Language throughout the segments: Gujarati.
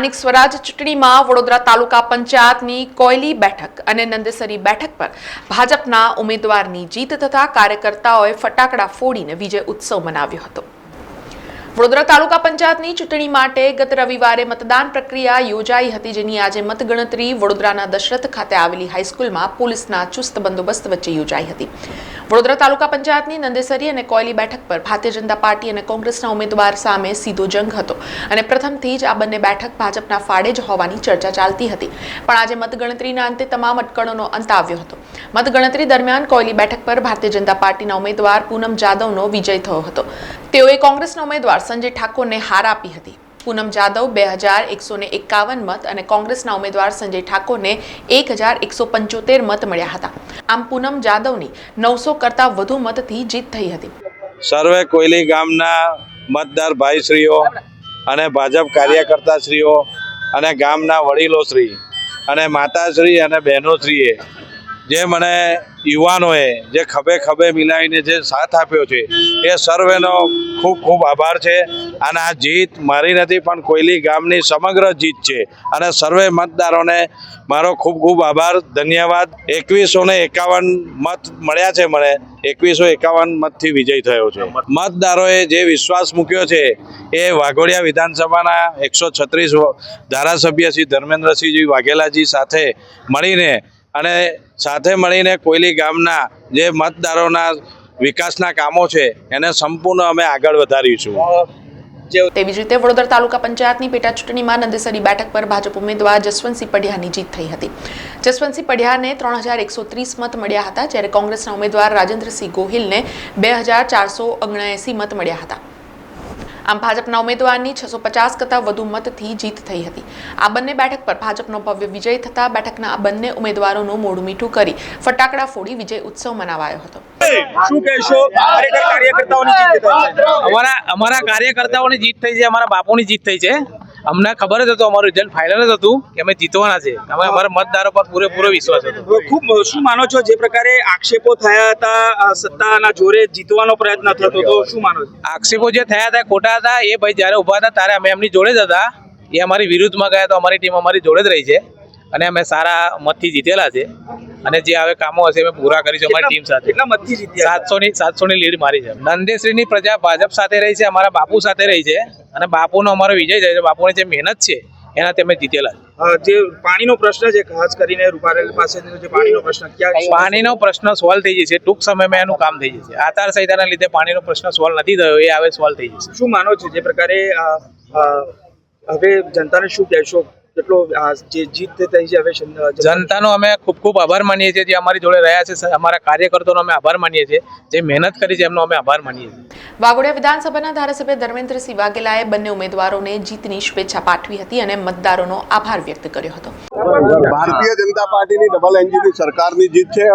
સ્થાનિક સ્વરાજ ચૂંટણીમાં વડોદરા તાલુકા પંચાયતની કોયલી બેઠક અને નંદેસરી બેઠક પર ભાજપના ઉમેદવારની જીત તથા કાર્યકર્તાઓએ ફટાકડા ફોડીને વિજય ઉત્સવ મનાવ્યો હતો. વડોદરા તાલુકા પંચાયતની ચૂંટણી માટે ગત રવિવારે મતદાન પ્રક્રિયા યોજાઈ હતી, જેની આજે મતગણતરી વડોદરાના દશરથ ખાતે આવેલી હાઈસ્કૂલમાં પોલીસના ચુસ્ત બંદોબસ્ત વચ્ચે યોજાઈ હતી. વડોદરા તાલુકા પંચાયતની નંદેસરી અને કોયલી બેઠક પર ભારતીય જનતા પાર્ટી અને કોંગ્રેસના ઉમેદવાર સામે સીધો જંગ હતો અને પ્રથમથી જ આ બંને બેઠક ભાજપના ફાળે જ હોવાની ચર્ચા ચાલતી હતી. પણ આજે મતગણતરીના અંતે તમામ અટકળોનો અંત આવ્યો હતો. મતગણતરી દરમિયાન કોયલી બેઠક પર ભારતીય જનતા પાર્ટીના ઉમેદવાર પૂનમ જાદવનો વિજય થયો હતો. તેઓએ કોંગ્રેસના ઉમેદવાર સંજય ઠાકોરને હાર આપી હતી. પૂનમ જાદવ, બે હજાર એકસો ને એકાવન મત અને કોંગ્રેસના ઉમેદવાર સંજય ઠાકોરને એક હજાર એકસો પંચોતેર મત મળ્યા હતા. આમ પૂનમ જાદવની નવસો કરતાં વધુ મતથી જીત થઈ હતી. સર્વે કોયલી ગામના મતદાર ભાઈશ્રીઓ અને ભાજપ કાર્યકર્તાશ્રીઓ અને ગામના વડીલોશ્રી અને માતાશ્રી અને બહેનોશ્રીએ જે મને યુવાનોએ જે ખભે ખભે મિલાવીને જે સાથ આપ્યો છે, એ સર્વેનો ખૂબ ખૂબ આભાર છે. અને આ જીત મારી નથી, પણ કોયલી ગામની સમગ્ર જીત છે. અને સર્વે મતદારોને મારો ખૂબ ખૂબ આભાર, ધન્યવાદ. એકવીસો ને એકાવન મત મળ્યા છે મને. એકવીસો એકાવન મતથી વિજય થયો છે. મતદારોએ જે વિશ્વાસ મૂક્યો છે, એ વાઘોડિયા વિધાનસભાના એકસો છત્રીસ ધારાસભ્ય શ્રી ધર્મેન્દ્રસિંહજી વાઘેલાજી સાથે મળીને અને સાથે મળીને કોયલી ગામના જે મતદારોના વિકાસના કામો છે, એને સંપૂર્ણ અમે આગળ વધારીશું તેવી જ રીતે વડોદરા તાલુકા પંચાયતની પેટા ચૂંટણીમાં નંદેસરી બેઠક પર ભાજપ ઉમેદવાર જસવંતસિંહ પઢિયાની જીત થઈ હતી. જસવંતસિંહ પઢિયાને ત્રણ હજાર એકસો ત્રીસ મત મળ્યા હતા, જ્યારે કોંગ્રેસના ઉમેદવાર રાજેન્દ્રસિંહ ગોહિલને બે હજાર ચારસો ઓગણએંસી મત મળ્યા હતા. આમ ભાજપના ઉમેદવારની છસો પચાસ કરતાં વધુ મતથી જીત થઈ હતી. આ બંને બેઠક પર ભાજપનો ભવ્ય વિજય થતા બેઠકના આ બંને ઉમેદવારોનું મોઢું મીઠું કરી ફટાકડા ફોડી વિજય ઉત્સવ મનાવાયો હતો. શું કહેશો? કાર્યકર્તાઓની જીત અમારા અમારા કાર્યકર્તાઓની જીત થઈ છે અમારા બાપુની જીત થઈ છે. અમને ખબર જ હતું અમારું રિઝલ્ટ ફાઇનલ જ હતું કે અમે જીતવાના છે. અમે અમારા મતદારો પર પૂરેપૂરો વિશ્વાસ હતો. ખૂબ શું માનો છો જે પ્રકારે આક્ષેપો થયા હતા સત્તાના જોરે જીતવાનો પ્રયત્ન થતો તો શું માનો છો? આક્ષેપો જે થયા હતા ખોટા હતા એ ભાઈ જ્યારે ઊભા હતા ત્યારે અમે એમની જોડે જ હતા. એ અમારી વિરુદ્ધમાં ગયા તો અમારી ટીમ અમારી જોડે જ રહી છે. અને અમે સારા મતથી જીતેલા છે. અને જે હવે કામો હશે અમે પૂરા કરીશું અમારી ટીમ સાથે. સાતસો ની સાતસો ની લીડ મારી છે. નંદેશ્રીની પ્રજા ભાજપ સાથે રહી છે અમારા બાપુ સાથે રહી છે અને બાપુનો અમારો વિજય છે. બાપુની જે મહેનત છે એના અમે જીતેલા જે પાણીનો પ્રશ્ન છે ખાસ કરીને રૂપારેલ પાસે જે પાણીનો પ્રશ્ન ક્યાં પાણીનો પ્રશ્ન સોલ્વ થઈ જશે. ટૂંક સમયમાં એનું કામ થઈ જશે. આચારસંહિતાના લીધે પાણીનો પ્રશ્ન સોલ્વ નથી થયો. એ હવે સોલ્વ થઈ જશે. શું માનો છો? જે પ્રકારે હવે જનતાને શું કહેશો? કેટલો જે જીત થઈ છે હવે જનતાનો અમે ખૂબ ખૂબ આભાર માનીએ છીએ જે અમારી જોડે રહ્યા છે અમારા કાર્યકર્તાઓનો અમે આભાર માનીએ છીએ જે મહેનત કરી છે એમનો અમે આભાર માનીએ છીએ. વાઘોડિયા વિધાનસભાના ધારાસભ્ય ધર્મેન્દ્રસિંહ વાઘેલાએ બંને ઉમેદવારોને જીતની શુભેચ્છા પાઠવી હતી અને મતદારોનો આભાર વ્યક્ત કર્યો હતો. ભારતીય જનતા પાર્ટીની ડબલ એન્જિનની સરકારની જીત છે.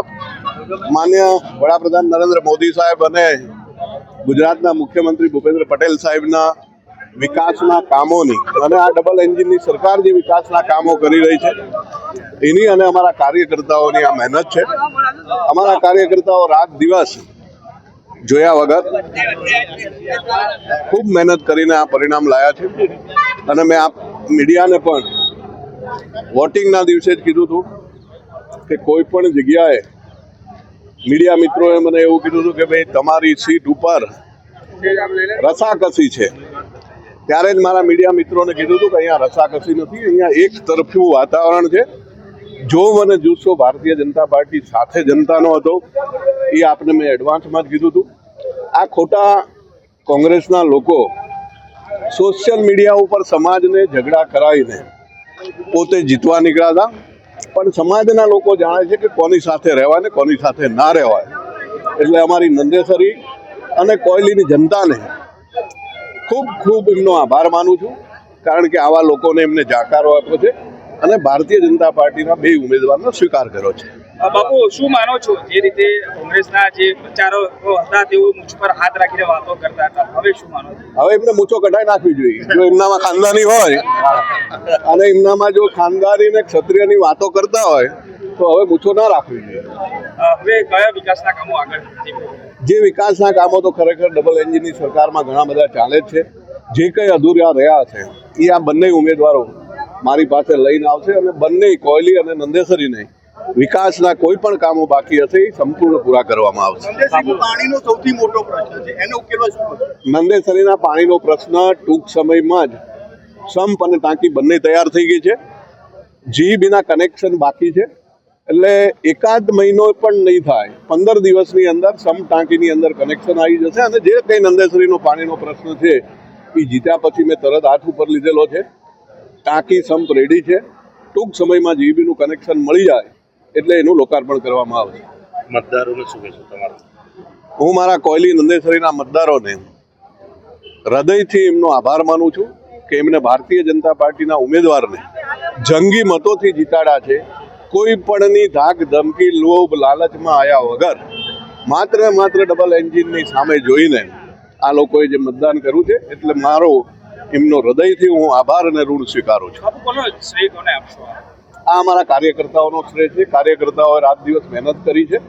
માન્ય વડાપ્રધાન નરેન્દ્ર મોદી સાહેબ અને ગુજરાતના મુખ્યમંત્રી ભૂપેન્દ્ર પટેલ સાહેબના વિકાસના કામોની અને આ ડબલ એન્જિનની સરકાર જે વિકાસના કામો કરી રહી છે, એની અને અમારા કાર્યકર્તાઓની આ મહેનત છે. અમારા કાર્યકર્તાઓ રાત દિવસ જોયા વગર ખૂબ મહેનત કરીને આ પરિણામ લાયા છે. અને મેં આ મીડિયાને પણ વોટિંગના દિવસે જ કીધું હતું કે કોઈ પણ જગ્યાએ મીડિયા મિત્રોએ મને એવું કીધું હતું કે ભાઈ તમારી સીટ ઉપર રસાકસી છે. ત્યારે જ મારા મીડિયા મિત્રોને કીધું હતું કે અહીંયા રસાકસી નથી, અહીંયા એક તરફ્યું વાતાવરણ છે. જો મને જુસ્સો ભારતીય જનતા પાર્ટી સાથે જનતાનો હતો, એ આપને મેં એડવાન્સમાં જ કીધું હતું. આ ખોટા કોંગ્રેસના લોકો સોશિયલ મીડિયા ઉપર સમાજને ઝઘડા કરાવીને પોતે જીતવા નીકળ્યા હતા. પણ સમાજના લોકો જાણે છે કે કોની સાથે રહેવાય ને કોની સાથે ના રહેવાય. એટલે અમારી નંદેસરી અને કોયલીની જનતાને ખૂબ ખૂબ એમનો આભાર માનું છું કારણ કે આવા લોકોને એમને જાકારો આપ્યો છે અને ભારતીય જનતા પાર્ટીના બે ઉમેદવારનો સ્વીકાર કર્યો છે. બાપુ શું માનો છો જે રીતે કોંગ્રેસના જે પ્રચારો હતા તેઓ મૂછ પર હાથ રાખીને વાતો કરતા હતા? હવે શું માનો હવે એમને મૂછો કઢાઈ નાખવી જોઈએ. જો એમનામાં ખાનદાની હોય અને એમનામાં જો ખાનદાની ને ક્ષત્રિયની વાતો કરતા હોય તો હવે મૂછો ના રાખવી જોઈએ. હવે કયા વિકાસના કામો આગળ? જે વિકાસના કામો તો ખરેખર ડબલ એન્જિનની સરકારમાં ઘણા બધા ચાલે જ છે. જે કંઈ અધૂરા રહ્યા છે એ આ બંને ઉમેદવારો મારી પાસે લઈને આવશે અને બંને કોયલી અને નંદેસરીને વિકાસના કોઈ પણ કામો બાકી હશે એ સંપૂર્ણ પૂરા કરવામાં આવશે. પાણીનો સૌથી મોટો પ્રશ્ન છે. એને ઉકેલવા શું નંદેસરીના પાણીનો પ્રશ્ન ટૂંક સમયમાં જ સંપ અને ટાંકી બંને તૈયાર થઈ ગઈ છે. જીબીના કનેક્શન બાકી છે. એટલે એકાદ મહિનો પણ નહીં થાય. પંદર દિવસની અંદર સમ ટાંકીની અંદર કનેક્શન આવી જશે અને જે કંઈ નંદેસરીનો પાણીનો પ્રશ્ન છે એ જીત્યા પછી મેં તરત હાથ ઉપર લીધેલો છે. ટાંકી સંપ રેડી છે. ટૂંક સમયમાં જીબીનું કનેક્શન મળી જાય એટલે એનું લોકાર્પણ કરવામાં આવશે મતદારોને શું કહેશો તમારું? હું મારા કોયલી નંદેસરીના મતદારોને હૃદયથી એમનો આભાર માનું છું કે એમને ભારતીય જનતા પાર્ટીના ઉમેદવારને જંગી મતોથી જીતાડ્યા છે. કોઈ પણની ધાક ધમકી લોભ લાલચમાં આવ્યા વગર માત્ર માત્ર ડબલ એન્જિનની સામે જોઈને આ લોકોએ જે મતદાન કર્યું છે એટલે મારો એમનો હૃદયથી હું આભાર અને ઋણ સ્વીકારું છું. બાપુ કોનો શ્રેય કોને આપશો આ? અમારા કાર્યકર્તાઓનો શ્રેય છે. કાર્યકર્તાઓએ રાત દિવસ મહેનત કરી છે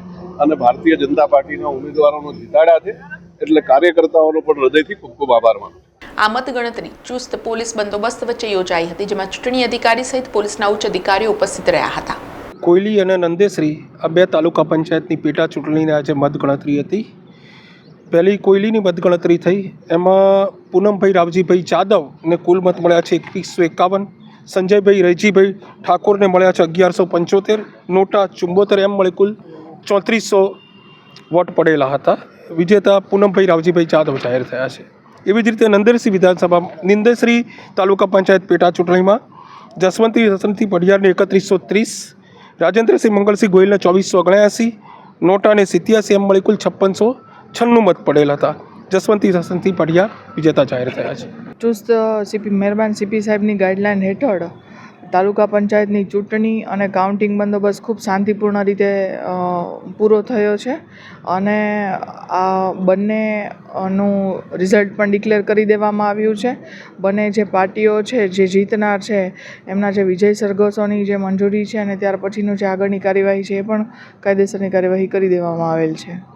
અને ભારતીય જનતા પાર્ટીના ઉમેદવારોનો જીતાડ્યા છે. એટલે કાર્યકર્તાઓનો પણ હૃદયથી ખૂબ ખૂબ આભાર માનું આ મતગણતરી ચુસ્ત પોલીસ બંદોબસ્ત વચ્ચે યોજાઈ હતી જેમાં ચૂંટણી અધિકારી સહિત પોલીસના ઉચ્ચ અધિકારીઓ ઉપસ્થિત રહ્યા હતા. કોયલી અને નંદેશ્રી આ બે તાલુકા પંચાયતની પેટા ચૂંટણીની આજે મતગણતરી હતી. પહેલી કોયલીની મતગણતરી થઈ. એમાં પૂનમભાઈ રાવજીભાઈ જાદવને કુલ મત મળ્યા છે એકવીસો એકાવન. સંજયભાઈ રૈજીભાઈ ઠાકોરને મળ્યા છે અગિયારસો પંચોતેર. નોટા ચુંબોતેર એમ મળે કુલ ચોત્રીસો વોટ પડેલા હતા. વિજેતા પૂનમભાઈ રાવજીભાઈ જાદવ જાહેર થયા છે. એવી જ રીતે નંદેશ્રી વિધાનસભા, નિંદેશ્રી તાલુકા પંચાયત પેટા ચૂંટણીમાં જસવંતી હસનથી પઢિયારને એકત્રીસો ત્રીસ રાજેન્દ્રસિંહ મંગળસિંહ ગોહિલને ચોવીસો ઓગણ્યાસી, નોટાને સિત્યાસી એમ મળી કુલ છપ્પનસો છન્નું મત પડેલ હતા. જસવંતી રસનથી પઢિયા વિજેતા જાહેર થયા છે. ચુસ્ત સીપી, મહેરબાન સીપી સાહેબની ગાઈડલાઇન હેઠળ તાલુકા પંચાયતની ચૂંટણી અને કાઉન્ટિંગ બંદોબસ્ત ખૂબ શાંતિપૂર્ણ રીતે પૂરો થયો છે. અને આ બંનેનું રિઝલ્ટ પણ ડિક્લેર કરી દેવામાં આવ્યું છે. બંને જે પાર્ટીઓ છે, જે જીતનાર છે, એમના જે વિજય સરઘસોની જે મંજૂરી છે અને ત્યાર પછીનું જે આગળની કાર્યવાહી છે, એ પણ કાયદેસરની કાર્યવાહી કરી દેવામાં આવેલ છે.